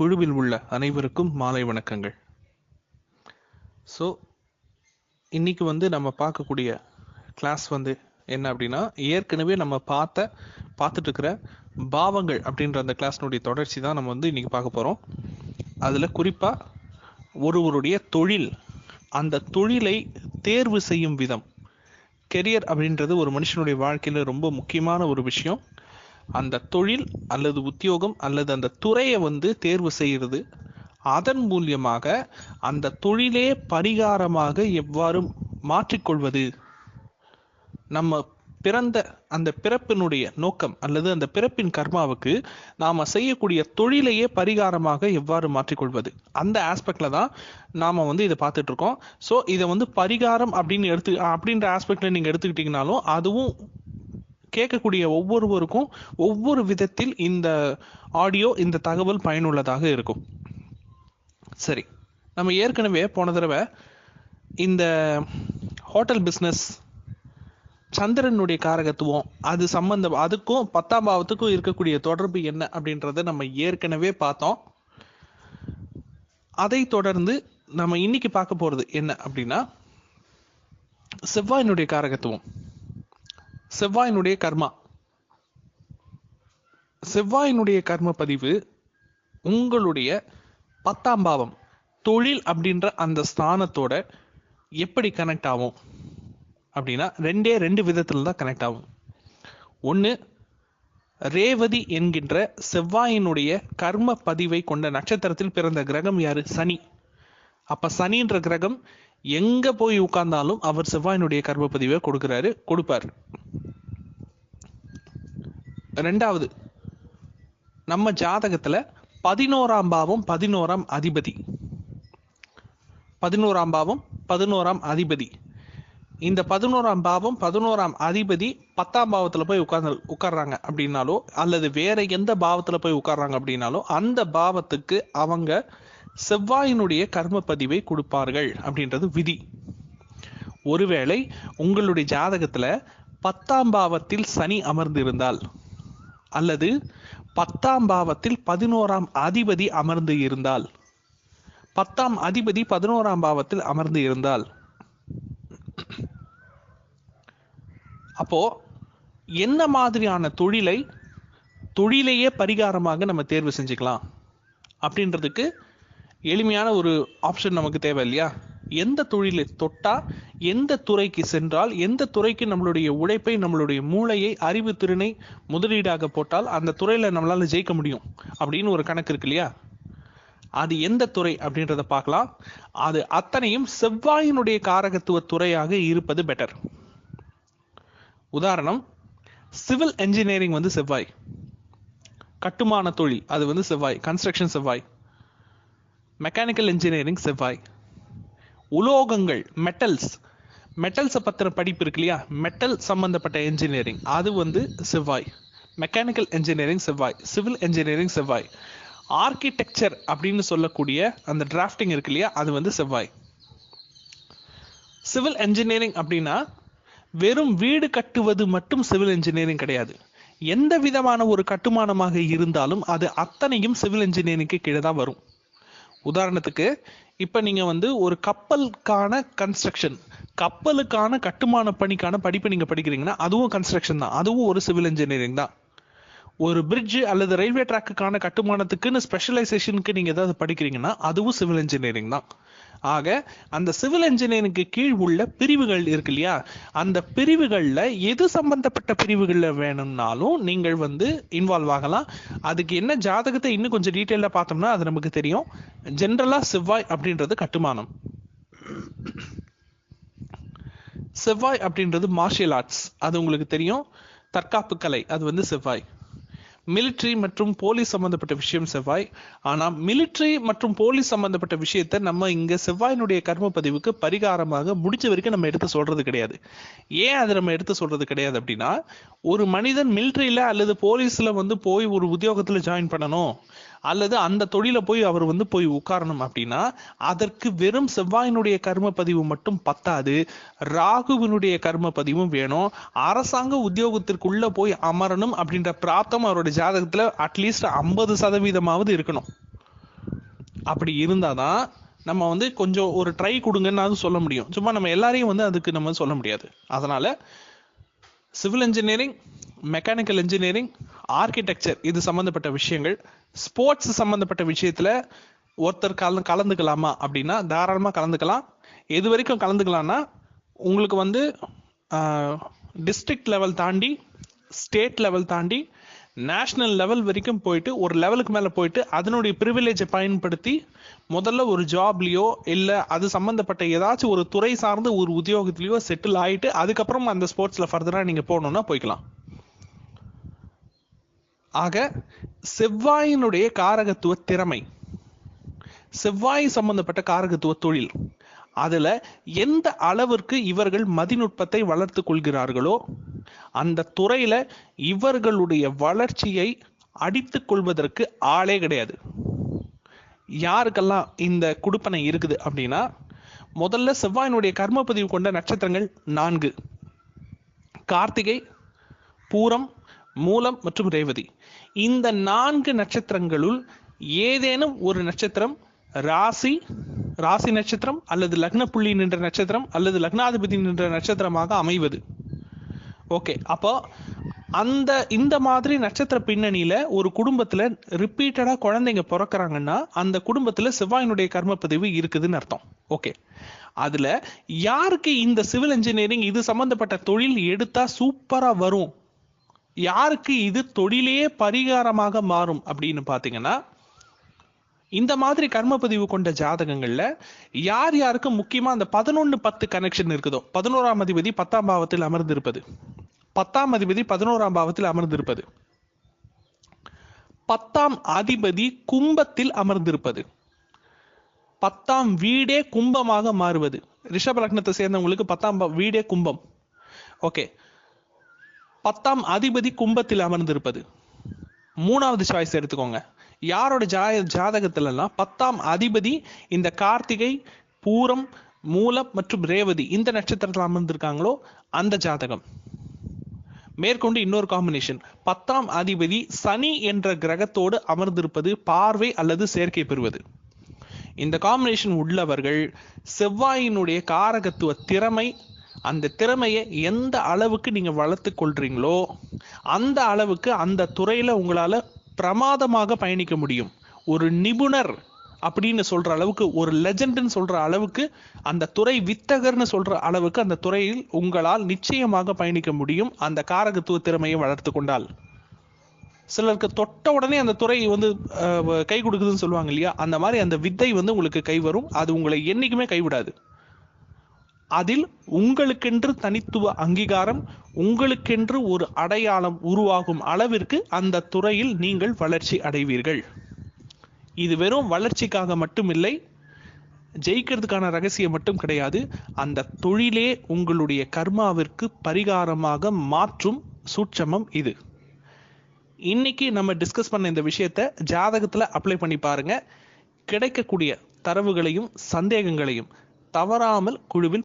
குழுவில் உள்ள அனைவருக்கும் மாலை வணக்கங்கள். ஸோ இன்னைக்கு வந்து நம்ம பார்க்கக்கூடிய கிளாஸ் வந்து என்ன அப்படின்னா ஏற்கனவே நம்ம பார்த்த பார்த்துட்டு இருக்கிற பாவங்கள் அப்படின்ற அந்த கிளாஸ்னுடைய தொடர்ச்சி தான் நம்ம வந்து இன்னைக்கு பார்க்க போகிறோம் அதில் குறிப்பாக ஒருவருடைய தொழில் அந்த தொழிலை தேர்வு செய்யும் விதம். கெரியர் அப்படின்றது ஒரு மனுஷனுடைய வாழ்க்கையில் ரொம்ப முக்கியமான ஒரு விஷயம். அந்த தொழில் அல்லது உத்தியோகம் அல்லது அந்த துறையை வந்து தேர்வு செய்கிறது. அதன் மூலியமாக அந்த தொழிலே பரிகாரமாக எவ்வாறு மாற்றிக்கொள்வது? நம்ம பிறந்த அந்த பிறப்பினுடைய நோக்கம் அல்லது அந்த பிறப்பின் கர்மாவுக்கு நாம செய்யக்கூடிய தொழிலையே பரிகாரமாக எவ்வாறு மாற்றிக்கொள்வது? அந்த ஆஸ்பெக்ட்ல தான் நாம் வந்து இதை பார்த்துட்டு இருக்கோம். ஸோ இதை வந்து பரிகாரம் அப்படின்னு எடுத்து அப்படின்ற ஆஸ்பெக்ட்ல நீங்கள் எடுத்துக்கிட்டிங்கனாலும் அதுவும் கேட்கக்கூடிய ஒவ்வொருவருக்கும் ஒவ்வொரு விதத்தில் இந்த ஆடியோ இந்த தகவல் பயனுள்ளதாக இருக்கும். சரி நம்ம ஏற்கனவே போன தடவை இந்த ஹோட்டல் பிஸ்னஸ் சந்திரனுடைய காரகத்துவம் அது சம்பந்தம் அதுக்கும் பத்தாம் பாவத்துக்கும் இருக்கக்கூடிய தொடர்பு என்ன அப்படின்றத நம்ம ஏற்கனவே பார்த்தோம். அதை தொடர்ந்து நம்ம இன்னைக்கு பார்க்க போறது என்ன அப்படின்னா செவ்வாயினுடைய காரகத்துவம். செவ்வாயினுடைய கர்மா. செவ்வாயினுடைய கர்ம பதிவு உங்களுடைய பத்தாம் பாவம் தொழில் அப்படின்ற அந்த ஸ்தானத்தோட எப்படி கனெக்ட் ஆகும்? அப்படின்னா ரெண்டே ரெண்டு விதத்துல தான் கனெக்ட் ஆகும். ஒன்று ரேவதி என்கின்ற செவ்வாயினுடைய கர்ம பதிவை கொண்ட நட்சத்திரத்தில் பிறந்த கிரகம் யாரு? சனி. அப்ப சனின்ற கிரகம் எங்க போய் உட்கார்ந்தாலும் அவர் செவ்வாயினுடைய கர்ம பதிவை கொடுக்கிறாரு கொடுப்பாரு. ரெண்டாவது நம்ம ஜாதகத்துல பதினோராம் பாவம் பதினோராம் அதிபதி. பதினோராம் பாவம் பதினோராம் அதிபதி. இந்த பதினோராம் பாவம் பதினோராம் அதிபதி பத்தாம் பாவத்துல போய் உட்கார்ந்து உட்கார்றாங்க அப்படின்னாலோ அல்லது வேற எந்த பாவத்துல போய் உட்கார்றாங்க அப்படின்னாலோ அந்த பாவத்துக்கு அவங்க செவ்வாயினுடைய கர்ம பதிவை கொடுப்பார்கள் அப்படின்றது விதி. ஒருவேளை உங்களுடைய ஜாதகத்துல பத்தாம் பாவத்தில் சனி அமர்ந்திருந்தால் அல்லது பத்தாம் பாவத்தில் பதினோராம் அதிபதி அமர்ந்து இருந்தால். பத்தாம் அதிபதி பதினோராம் பாவத்தில் அமர்ந்து இருந்தால். அப்போ என்ன மாதிரியான தொழிலை தொழிலையே பரிகாரமாக நம்ம தேர்வு செஞ்சுக்கலாம்? அப்படின்றதுக்கு எளிமையான ஒரு ஆப்ஷன் நமக்கு தேவை இல்லையா எந்த தொழிலை தொட்டா எந்த துறைக்கு சென்றால் எந்த துறைக்கு நம்மளுடைய உழைப்பை நம்மளுடைய மூளையை அறிவு திறனை முதலீடாக போட்டால் அந்த துறையில நம்மளால ஜெயிக்க முடியும் அப்படின்னு ஒரு கணக்கு இருக்கு இல்லையா? அது எந்த துறை அப்படின்றத பார்க்கலாம். அது அத்தனையும் செவ்வாயினுடைய காரகத்துவ துறையாக இருப்பது பெட்டர் உதாரணம் சிவில் என்ஜினியரிங் வந்து செவ்வாய். கட்டுமான தொழில் அது வந்து செவ்வாய். கன்ஸ்ட்ரக்ஷன் செவ்வாய். மெக்கானிக்கல் இன்ஜினியரிங் செவ்வாய். உலோகங்கள் மெட்டல்ஸ் மெட்டல்ஸை பற்றின படிப்பு இருக்கு இல்லையா? மெட்டல் சம்பந்தப்பட்ட என்ஜினியரிங் அது வந்து செவ்வாய். மெக்கானிக்கல் இன்ஜினியரிங் செவ்வாய். சிவில் இன்ஜினியரிங் செவ்வாய். ஆர்கிடெக்சர் அப்படின்னு சொல்லக்கூடிய அந்த டிராஃப்டிங் இருக்கு இல்லையா? அது வந்து செவ்வாய். சிவில் என்ஜினியரிங் அப்படின்னா வெறும் வீடு கட்டுவது மட்டும் சிவில் இன்ஜினியரிங் கிடையாது. எந்த விதமான ஒரு கட்டுமானமாக இருந்தாலும் அது அத்தனையும் சிவில் இன்ஜினியரிங்க்கு கீழே தான் வரும். உதாரணத்துக்கு இப்போ நீங்கள் வந்து ஒரு கப்பலுக்கான கன்ஸ்ட்ரக்ஷன் கப்பலுக்கான கட்டுமான பணிக்கான படிப்பு நீங்கள் படிக்கிறீங்கன்னா அதுவும் கன்ஸ்ட்ரக்ஷன் தான். அதுவும் ஒரு சிவில் இன்ஜினியரிங் தான். ஒரு பிரிட்ஜ் அல்லது ரயில்வே ட்ராக்குக்கான கட்டுமானத்துக்குன்னு ஸ்பெஷலைசேஷனுக்கு நீங்கள் ஏதாவது படிக்கிறீங்கன்னா அதுவும் சிவில் இன்ஜினியரிங் தான். ஆக அந்த சிவில் இன்ஜினியரிங்க்கு கீழ் உள்ள பிரிவுகள் இருக்கு இல்லையா? அந்த பிரிவுகளில் எது சம்பந்தப்பட்ட பிரிவுகளில் வேணும்னாலும் நீங்கள் வந்து இன்வால்வ் ஆகலாம். அதுக்கு என்ன ஜாதகத்தை இன்னும் கொஞ்சம் டீட்டெயிலாக பார்த்தோம்னா அது நமக்கு தெரியும். ஜென்ரலாக செவ்வாய் அப்படின்றது கட்டுமானம். செவ்வாய் அப்படின்றது மார்ஷியல் ஆர்ட்ஸ் அது உங்களுக்கு தெரியும். தற்காப்பு கலை அது வந்து செவ்வாய். மிலிட்ரி மற்றும் போலீஸ் சம்பந்தப்பட்ட விஷயம் செவ்வாய். ஆனா மிலிட்ரி மற்றும் போலீஸ் சம்பந்தப்பட்ட விஷயத்த நம்ம இங்க செவ்வாயினுடைய கர்ம பதிவுக்கு பரிகாரமாக முடிஞ்ச வரைக்கும் நம்ம எடுத்து சொல்றது கிடையாது. ஏன் அதை நம்ம எடுத்து சொல்றது கிடையாது அப்படின்னா ஒரு மனிதன் மிலிட்ரியில அல்லது போலீஸ்ல வந்து போய் ஒரு உத்தியோகத்துல ஜாயின் பண்ணணும். அல்லது அந்த தொழில போய் அவர் வந்து போய் உட்காரணும் அப்படின்னா அதற்கு வெறும் செவ்வாயினுடைய கர்ம பதிவு மட்டும் பத்தாது ராகுவினுடைய கர்ம பதிவும் வேணும். அரசாங்க உத்தியோகத்திற்குள்ள போய் அமரணும் அப்படின்ற பிராப்தம் அவருடைய ஜாதகத்துல அட்லீஸ்ட் ஐம்பது சதவீதமாவது இருக்கணும். அப்படி இருந்தாதான் நம்ம வந்து கொஞ்சம் ஒரு ட்ரை கொடுங்கன்னு சொல்ல முடியும். சும்மா நம்ம எல்லாரையும் வந்து அதுக்கு நம்ம சொல்ல முடியாது. அதனால civil engineering mechanical engineering architecture இது சம்மந்தப்பட்ட விஷயங்கள். ஸ்போர்ட்ஸ் சம்மந்தப்பட்ட விஷயத்துல ஒருத்தர் கல கலந்துக்கலாமா அப்படின்னா தாராளமாக கலந்துக்கலாம். எது வரைக்கும் கலந்துக்கலாம்னா உங்களுக்கு வந்து டிஸ்ட்ரிக்ட் லெவல் தாண்டி ஸ்டேட் லெவல் தாண்டி நேஷ்னல் லெவல் வரைக்கும் போயிட்டு ஒரு லெவலுக்கு மேலே போயிட்டு அதனுடைய ப்ரிவிலேஜை பயன்படுத்தி முதல்ல ஒரு ஜாப்லேயோ இல்லை அது சம்மந்தப்பட்ட ஏதாச்சும் ஒரு துறை சார்ந்த ஒரு உத்தியோகத்திலையோ செட்டில் ஆகிட்டு அதுக்கப்புறம் அந்த ஸ்போர்ட்ஸில் ஃபர்தராக நீங்கள் போகணுன்னா போய்க்கலாம். ஆக செவ்வாயினுடைய காரகத்துவ திறமை. செவ்வாய் சம்பந்தப்பட்ட காரகத்துவ தொழில். அதுல எந்த அளவிற்கு இவர்கள் மதிநுட்பத்தை வளர்த்து கொள்கிறார்களோ அந்த துறையில இவர்களுடைய வளர்ச்சியை அடித்துக் கொள்வதற்கு ஆளே கிடையாது. யாருக்கெல்லாம் இந்த குடுப்பனை இருக்குது அப்படின்னா முதல்ல செவ்வாயினுடைய கர்மப்பதிவு கொண்ட நட்சத்திரங்கள் நான்கு. கார்த்திகை பூரம் மூலம் மற்றும் ரேவதி. இந்த நான்கு நட்சத்திரங்களுள் ஏதேனும் ஒரு நட்சத்திரம் ராசி ராசி நட்சத்திரம் அல்லது லக்ன புள்ளி நின்ற நட்சத்திரம் அல்லது லக்னாதிபதி நின்ற நட்சத்திரமாக அமைவது. ஓகே அப்போ அந்த இந்த மாதிரி நட்சத்திர பின்னணியில ஒரு குடும்பத்துல ரிப்பீட்டடா குழந்தைங்க பிறக்கிறாங்கன்னா அந்த குடும்பத்துல செவ்வாயினுடைய கர்மப்பதிவு இருக்குதுன்னு அர்த்தம். ஓகே அதுல யாருக்கு இந்த சிவில் இன்ஜினியரிங் இது சம்பந்தப்பட்ட தொழில் எடுத்தா சூப்பரா வரும்? யாருக்கு இது தொழிலே பரிகாரமாக மாறும் அப்படின்னு பாத்தீங்கன்னா இந்த மாதிரி கர்ம பதிவு கொண்ட ஜாதகங்கள்ல யார் யாருக்கு முக்கியமா அந்த பதினொன்னு பத்து கனெக்ஷன் இருக்குதோ பதினோராம் அதிபதி பத்தாம் பாவத்தில் அமர்ந்திருப்பது. பத்தாம் அதிபதி பதினோராம் பாவத்தில் அமர்ந்திருப்பது. பத்தாம் அதிபதி கும்பத்தில் அமர்ந்திருப்பது. பத்தாம் வீடே கும்பமாக மாறுவது. ரிஷப லக்னத்தை சேர்ந்தவங்களுக்கு பத்தாம் வீடே கும்பம். ஓகே. பத்தாம் அதிபதி கும்பத்தில் அமர்ந்திருப்பது. மூணாவது சாய்ஸ் எடுத்துக்கோங்க. யாரோட ஜா ஜாதகத்துலலாம் பத்தாம் அதிபதி இந்த கார்த்திகை பூரம் மூலம் மற்றும் ரேவதி இந்த நட்சத்திரத்தில் அமர்ந்திருக்காங்களோ அந்த ஜாதகம். மேற்கொண்டு இன்னொரு காம்பினேஷன் பத்தாம் அதிபதி சனி என்ற கிரகத்தோடு அமர்ந்திருப்பது பார்வை அல்லது சேர்க்கை பெறுவது. இந்த காம்பினேஷன் உள்ளவர்கள் செவ்வாயினுடைய காரகத்துவ திறமை அந்த திறமையை எந்த அளவுக்கு நீங்க வளர்த்து கொள்றீங்களோ அந்த அளவுக்கு அந்த துறையில உங்களால பிரமாதமாக பயணிக்க முடியும். ஒரு நிபுணர் அப்படின்னு சொல்ற அளவுக்கு ஒரு லெஜண்ட்னு சொல்ற அளவுக்கு அந்த துறை வித்தகர்னு சொல்ற அளவுக்கு அந்த துறையில் உங்களால் நிச்சயமாக பயணிக்க முடியும். அந்த காரகத்துவ திறமையை வளர்த்து கொண்டால். சிலருக்கு தொட்ட உடனே அந்த துறை வந்து கை கொடுக்குதுன்னு சொல்லுவாங்க இல்லையா? அந்த மாதிரி அந்த வித்தை வந்து உங்களுக்கு கை வரும். அது உங்களை என்னைக்குமே கைவிடாது. அதில் உங்களுக்கென்று தனித்துவ அங்கீகாரம் உங்களுக்கென்று ஒரு அடையாளம் உருவாகும் அளவிற்கு அந்த துறையில் நீங்கள் வளர்ச்சி அடைவீர்கள். இது வெறும் வளர்ச்சிக்காக மட்டுமில்லை ஜெயிக்கிறதுக்கான ரகசியம் மட்டும் கிடையாது அந்த தொழிலே உங்களுடைய கர்மாவிற்கு பரிகாரமாக மாற்றும் சூட்சமம் இது. இன்னைக்கு நம்ம டிஸ்கஸ் பண்ண இந்த விஷயத்த ஜாதகத்துல அப்ளை பண்ணி பாருங்க. கிடைக்கக்கூடிய தரவுகளையும் சந்தேகங்களையும் தவறாமல் குழுவில்